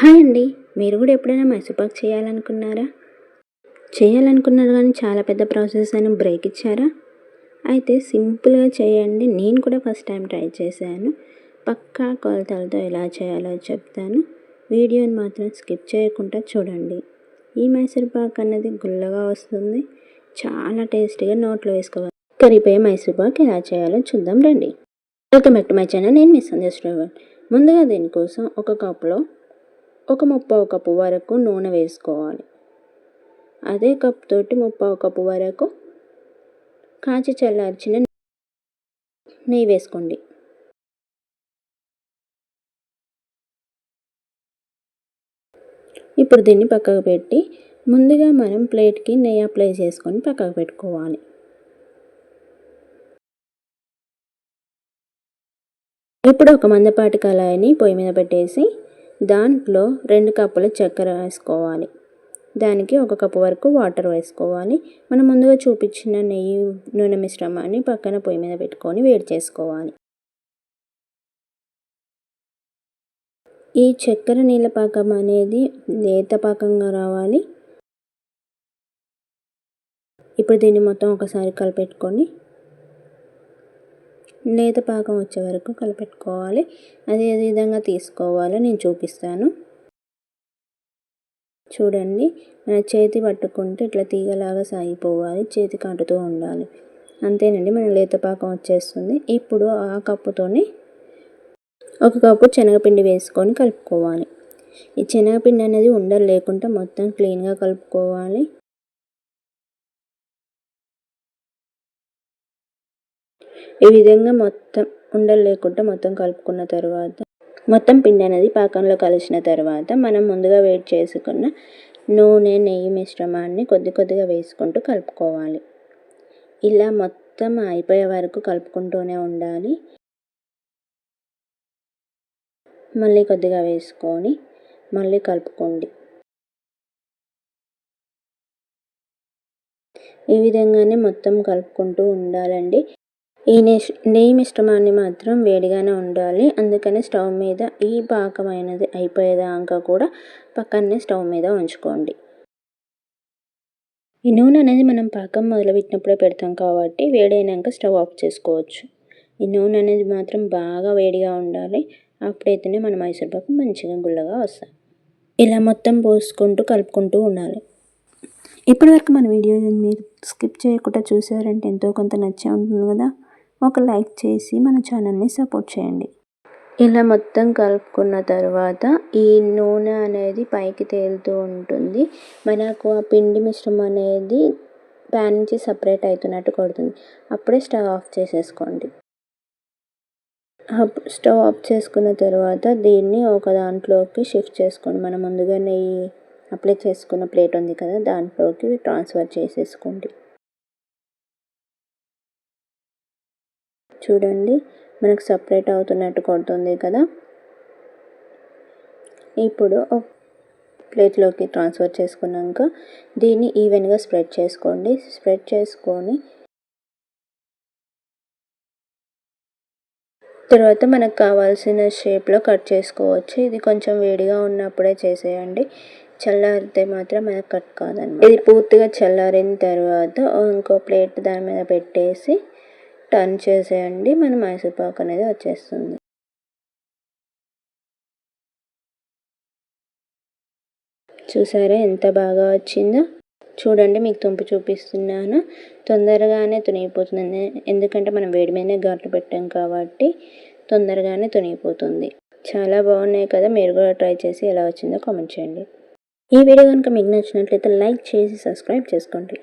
Hi అండి. మీరు కూడా ఎప్పుడైనా మైసూర్పాక్ చేయాలనుకున్నారా? చేయాలనుకున్నారు కానీ చాలా పెద్ద ప్రాసెస్ అని బ్రేక్ ఇచ్చారా? అయితే సింపుల్గా చేయండి. నేను కూడా ఫస్ట్ టైం ట్రై చేశాను. పక్కా కొలతలతో ఎలా చేయాలో చెప్తాను. వీడియోని మాత్రం స్కిప్ చేయకుండా చూడండి. ఈ మైసూర్పాక్ అనేది గుల్లగా వస్తుంది. చాలా టేస్టీగా నోట్లో వేసుకోవాలి. కరిపోయే మైసూర్పాక్ ఎలా చేయాలో చూద్దాం రండి. Welcome back to my channel. నేను మిస్ సందేశ్ ముందుగా దీనికోసం ఒక కప్లో ఒక ముప్పావు కప్పు వరకు నూనె వేసుకోవాలి. అదే కప్ తోటి ముప్పావు కప్పు వరకు కాచి చల్లార్చిన నెయ్యి వేసుకోండి. ఇప్పుడు దీన్ని పక్కకు పెట్టి ముందుగా మనం ప్లేట్కి నెయ్యి అప్లై చేసుకొని పక్కకు పెట్టుకోవాలి. ఇప్పుడు ఒక మందపాటి కళాయిని పొయ్యి మీద పెట్టేసి దాంట్లో రెండు కప్పుల చక్కెర వేసుకోవాలి. దానికి ఒక కప్పు వరకు వాటర్ వేసుకోవాలి. మనం ముందుగా చూపించిన నెయ్యి నూనె మిశ్రమాన్ని పక్కన పొయ్యి మీద పెట్టుకొని వేడి చేసుకోవాలి. ఈ చక్కెర నీళ్ళ పాకం అనేది లేత పాకంగా రావాలి. ఇప్పుడు దీన్ని మొత్తం ఒకసారి కలిపెట్టుకొని లేత పాకం వచ్చే వరకు కలిపెట్టుకోవాలి అదే ఏ విధంగా తీసుకోవాలో నేను చూపిస్తాను. చూడండి మన చేతి పట్టుకుంటే ఇట్లా తీగలాగా సాగిపోవాలి చేతి కాటుతూ ఉండాలి. అంతేనండి మన లేత పాకం వచ్చేస్తుంది. ఇప్పుడు ఆ కప్పుతోని ఒక కప్పు శనగపిండి వేసుకొని కలుపుకోవాలి. ఈ శనగపిండి అనేది ఉండలు లేకుండా మొత్తం క్లీన్గా కలుపుకోవాలి. ఈ విధంగా మొత్తం ఉండలు లేకుండా మొత్తం కలుపుకున్న తర్వాత మొత్తం పిండి అనేది పాకంలో కలిసిన తర్వాత మనం ముందుగా వేడి చేసుకున్న నూనె నెయ్యి మిశ్రమాన్ని కొద్ది కొద్దిగా వేసుకుంటూ కలుపుకోవాలి. ఇలా మొత్తం అయిపోయే వరకు కలుపుకుంటూనే ఉండాలి. మళ్ళీ కొద్దిగా వేసుకొని మళ్ళీ కలుపుకోండి. ఈ విధంగానే మొత్తం కలుపుకుంటూ ఉండాలండి. ఈ నెయ్యి మిశ్రమాన్ని మాత్రం వేడిగానే ఉండాలి. అందుకని స్టవ్ మీద ఈ పాకమైనది అయిపోయేదాకా కూడా పక్కనే స్టవ్ మీద ఉంచుకోండి. ఈ నూనె అనేది మనం పాకం మొదలుపెట్టినప్పుడే పెడతాం కాబట్టి వేడైనాక స్టవ్ ఆఫ్ చేసుకోవచ్చు. ఈ నూనె అనేది మాత్రం బాగా వేడిగా ఉండాలి. అప్పుడైతేనే మన మైసూర్పాకు మంచిగా గుల్లగా వస్తాయి. ఇలా మొత్తం పోసుకుంటూ కలుపుకుంటూ ఉండాలి. ఇప్పటివరకు మన వీడియో మీరు స్కిప్ చేయకుండా చూసారంటే ఎంతో కొంత నచ్చే ఉంటుంది కదా? ఒక లైక్ చేసి మన ఛానల్ని సపోర్ట్ చేయండి. ఇలా మొత్తం కలుపుకున్న తర్వాత ఈ నూనె అనేది పైకి తేలుతూ ఉంటుంది. మనకు ఆ పిండి మిశ్రమం అనేది ప్యాన్ నుంచి సపరేట్ అవుతున్నట్టు కొడుతుంది. అప్పుడే స్టవ్ ఆఫ్ చేసేసుకోండి. స్టవ్ ఆఫ్ చేసుకున్న తర్వాత దీన్ని ఒక దాంట్లోకి షిఫ్ట్ చేసుకోండి. మనం ముందుగా నెయ్యి అప్లై చేసుకున్న ప్లేట్ ఉంది కదా దాంట్లోకి ట్రాన్స్ఫర్ చేసేసుకోండి. చూడండి. మనకు సపరేట్ అవుతున్నట్టు కొడుతుంది కదా. ఇప్పుడు ప్లేట్లోకి ట్రాన్స్ఫర్ చేసుకున్నాక దీన్ని ఈవెన్గా స్ప్రెడ్ చేసుకోండి. స్ప్రెడ్ చేసుకొని తర్వాత మనకు కావాల్సిన షేప్లో కట్ చేసుకోవచ్చు. ఇది కొంచెం వేడిగా ఉన్నప్పుడే చేసేయండి. చల్లారితే మాత్రం మనకు కట్ కాదండి ఇది పూర్తిగా చల్లారిన తర్వాత ఇంకో ప్లేట్ దాని మీద పెట్టేసి టర్న్ చేసేయండి. మన మైసూర్పాక్ అనేది వచ్చేస్తుంది. చూసారా ఎంత బాగా వచ్చిందో? చూడండి మీకు తుంపు చూపిస్తున్నాను. తొందరగానే తునిగిపోతుంది. ఎందుకంటే మనం వేడి మీదనే ఘాట్లు పెట్టాం కాబట్టి తొందరగానే తునిగిపోతుంది. చాలా బాగున్నాయి కదా? మీరు కూడా ట్రై చేసి ఎలా వచ్చిందో కామెంట్ చేయండి. ఈ వీడియో కనుక మీకు నచ్చినట్లయితే లైక్ చేసి సబ్స్క్రైబ్ చేసుకోండి.